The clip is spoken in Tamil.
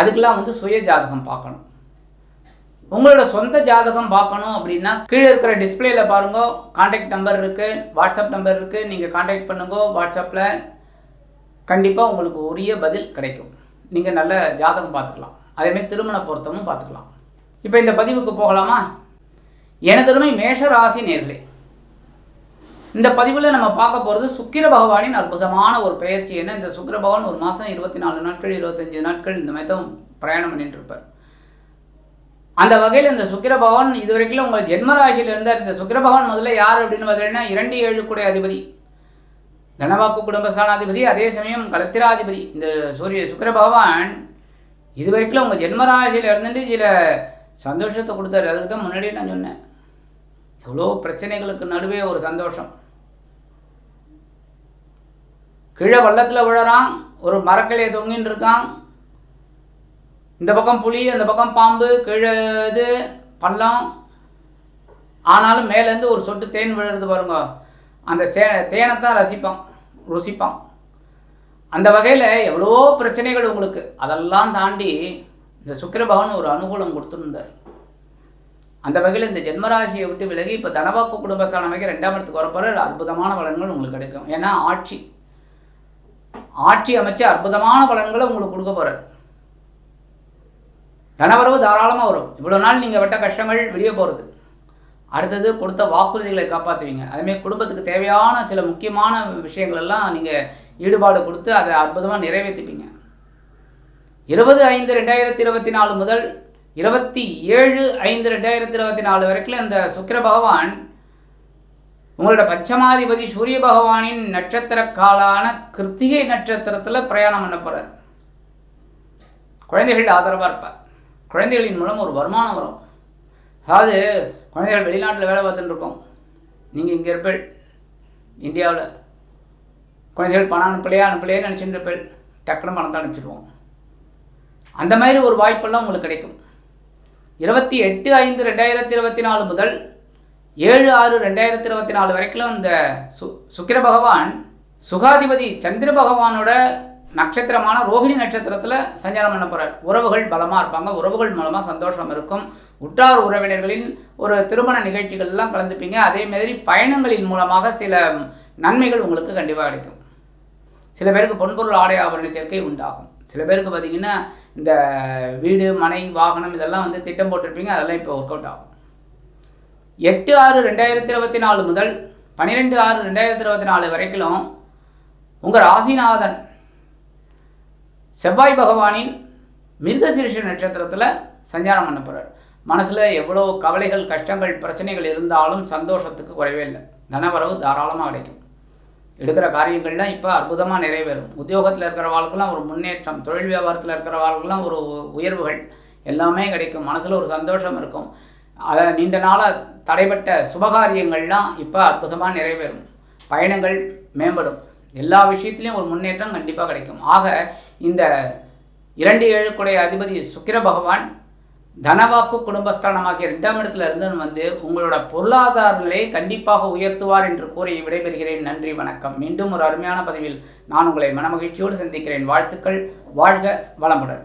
அதுக்கெல்லாம் வந்து சுய ஜாதகம் பார்க்கணும். உங்களோட சொந்த ஜாதகம் பார்க்கணும் அப்படின்னா கீழே இருக்கிற டிஸ்பிளேல பாருங்க. காண்டாக்ட் நம்பர் இருக்குது வாட்ஸ்அப் நம்பர் இருக்குது நீங்கள் காண்டாக்ட் பண்ணுங்க வாட்ஸ்அப்பில் கண்டிப்பாக உங்களுக்கு உரிய பதில் கிடைக்கும். நீங்கள் நல்ல ஜாதகம் பார்த்துக்கலாம். அதேமாதிரி திருமண பொருத்தமும் பார்த்துக்கலாம். இப்போ இந்த பதிவுக்கு போகலாமா? எனதருமை மேஷ ராசி நேர்களே இந்த பதிவில் நம்ம பார்க்க போகிறது சுக்கிர பகவானின் அற்புதமான ஒரு பயிற்சி. என்ன? இந்த சுக்கிர பகவான் ஒரு மாதம் இருபத்தி நாலு நாட்கள் இருபத்தஞ்சு நாட்கள் இந்த மாதிரி தான் பிரயாணம் பண்ணிட்டு இருப்பார் அந்த வகையில் இந்த சுக்கிர பகவான் இது வரைக்கும் உங்கள் ஜென்ம ராசியில் இருந்தார். இந்த சுக்கிர பகவான் முதல்ல யார் அப்படின்னு பார்த்தீங்கன்னா இரண்டு ஏழு கூட அதிபதி. தனவாக்கு குடும்பஸ்தானாதிபதி அதே சமயம் கலத்திராதிபதி. இந்த சூரிய சுக்கிர பகவான் இது வரைக்கும் உங்கள் ஜென்மராசியில் இருந்துட்டு சில சந்தோஷத்தை கொடுத்தாரு. அதுக்கு தான் முன்னாடியே நான் சொன்னேன். எவ்வளோ பிரச்சனைகளுக்கு நடுவே ஒரு சந்தோஷம். கீழே வள்ளத்தில் விழறான் ஒரு மரக்கிளையை தொங்கின்னு இருக்கான். இந்த பக்கம் புலி அந்த பக்கம் பாம்பு கீழே இது பள்ளம். ஆனாலும் மேலேருந்து ஒரு சொட்டு தேன் விழுறது பாருங்க. அந்த சே தேனை தான் ரசிப்பான் ருசிப்பான். அந்த வகையில் எவ்வளோ பிரச்சனைகள் உங்களுக்கு. அதெல்லாம் தாண்டி இந்த சுக்கிரபவன் ஒரு அனுகூலம் கொடுத்துருந்தார். அந்த வகையில் இந்த ஜென்மராசியை விட்டு விலகி இப்போ தனவாக்கு குடும்பஸ்தானம் ரெண்டாம் இடத்துக்கு வரப்போகிற அற்புதமான பலன்கள் உங்களுக்கு கிடைக்கும். ஏன்னா ஆட்சி. ஆட்சி அமைச்சு அற்புதமான பலன்களை உங்களுக்கு கொடுக்க போகிறார் தனவரவு தாராளமாக வரும். இவ்வளோ நாள் நீங்கள் விட்ட கஷ்டங்கள் வெளியே போகிறது அடுத்தது கொடுத்த வாக்குறுதிகளை காப்பாற்றுவீங்க அதுமாரி குடும்பத்துக்கு தேவையான சில முக்கியமான விஷயங்கள் எல்லாம் நீங்கள் ஈடுபாடு கொடுத்து அதை அற்புதமாக நிறைவேற்றிப்பீங்க இருபது ஐந்து ரெண்டாயிரத்தி இருபத்தி நாலு முதல் இருபத்தி ஏழு ஐந்து ரெண்டாயிரத்தி இருபத்தி நாலு வரைக்கும் இந்த சுக்கிர பகவான் உங்களோட பஞ்சமாதிபதி சூரிய பகவானின் நட்சத்திர காலான கிருத்திகை நட்சத்திரத்தில் பிரயாணம் பண்ண போகிறார் குழந்தைகள் ஆதரவாக இருப்பார். குழந்தைகளின் மூலம் ஒரு வருமானம் வரும். அதாவது குழந்தைகள் வெளிநாட்டில் வேலை பார்த்துட்டு இருக்கோம். நீங்கள் இங்கே இருப்பீள் இந்தியாவில் குழந்தைகள் பணம் அனுப்பலையா அனுப்பலையே நினச்சிட்டு இருப்பீள் டக்குனு பணத்தை அனுப்பிச்சிடுவோம் அந்த மாதிரி ஒரு வாய்ப்பெல்லாம் உங்களுக்கு கிடைக்கும். இருபத்தி எட்டு ஐந்து ரெண்டாயிரத்தி இருபத்தி நாலு முதல் ஏழு ஆறு ரெண்டாயிரத்தி இருபத்தி நாலு வரைக்கும் இந்த சு சுக்கிர பகவான் சுகாதிபதி சந்திர பகவானோட நட்சத்திரமான ரோஹிணி நட்சத்திரத்தில் சஞ்சாரம் பண்ண போகிறார் உறவுகள் பலமாக இருப்பாங்க. உறவுகள் மூலமாக சந்தோஷம் இருக்கும். உற்றார் உறவினர்களின் ஒரு திருமண நிகழ்ச்சிகள்லாம் கலந்துப்பீங்க. அதே மாதிரி பயணங்களின் மூலமாக சில நன்மைகள் உங்களுக்கு கண்டிப்பாக கிடைக்கும். சில பேருக்கு பொன்பொருள் ஆடை ஆபரண சேர்க்கை உண்டாகும். சில பேருக்கு பார்த்திங்கன்னா இந்த வீடு மனை வாகனம் இதெல்லாம் வந்து திட்டம் போட்டிருப்பீங்க. அதெல்லாம் இப்போ ஒர்க் அவுட் ஆகும். எட்டு ஆறு ரெண்டாயிரத்தி இருபத்தி நாலு முதல் பன்னிரெண்டு ஆறு ரெண்டாயிரத்தி இருபத்தி நாலு வரைக்கும் உங்கள் ராசிநாதன் செவ்வாய் பகவானின் மிருகசீரிஷ நட்சத்திரத்தில் சஞ்சாரம் பண்ண போகிறார் மனசில் எவ்வளோ கவலைகள் கஷ்டங்கள் பிரச்சனைகள் இருந்தாலும் சந்தோஷத்துக்கு குறைவே இல்லை. தனவரவு தாராளமாக கிடைக்கும். எடுக்கிற காரியங்கள்லாம் இப்போ அற்புதமாக நிறைவேறும். உத்தியோகத்தில் இருக்கிற வாழ்க்கெல்லாம் ஒரு முன்னேற்றம் தொழில் வியாபாரத்தில் இருக்கிற வாழ்க்கெல்லாம் ஒரு உயர்வுகள் எல்லாமே கிடைக்கும். மனசில் ஒரு சந்தோஷம் இருக்கும். அதை நீண்ட நாளாக தடைப்பட்ட சுபகாரியங்கள்லாம் இப்போ அற்புதமாக நிறைவேறும். பயணங்கள் மேம்படும். எல்லா விஷயத்துலையும் ஒரு முன்னேற்றம் கண்டிப்பாக கிடைக்கும். ஆக இந்த இரண்டு ஏழுக்குடைய அதிபதி சுக்கிர பகவான் தனவாக்கு குடும்பஸ்தானமாகிய ரெண்டாம் இடத்துல இருந்து வந்து உங்களோட பொருளாதார நிலையை கண்டிப்பாக உயர்த்துவார் என்று கூறி விடைபெறுகிறேன். நன்றி வணக்கம். மீண்டும் ஒரு அருமையான பதிவில் நான் உங்களை மனமகிழ்ச்சியோடு சந்திக்கிறேன். வாழ்த்துக்கள். வாழ்க வளமுடன்.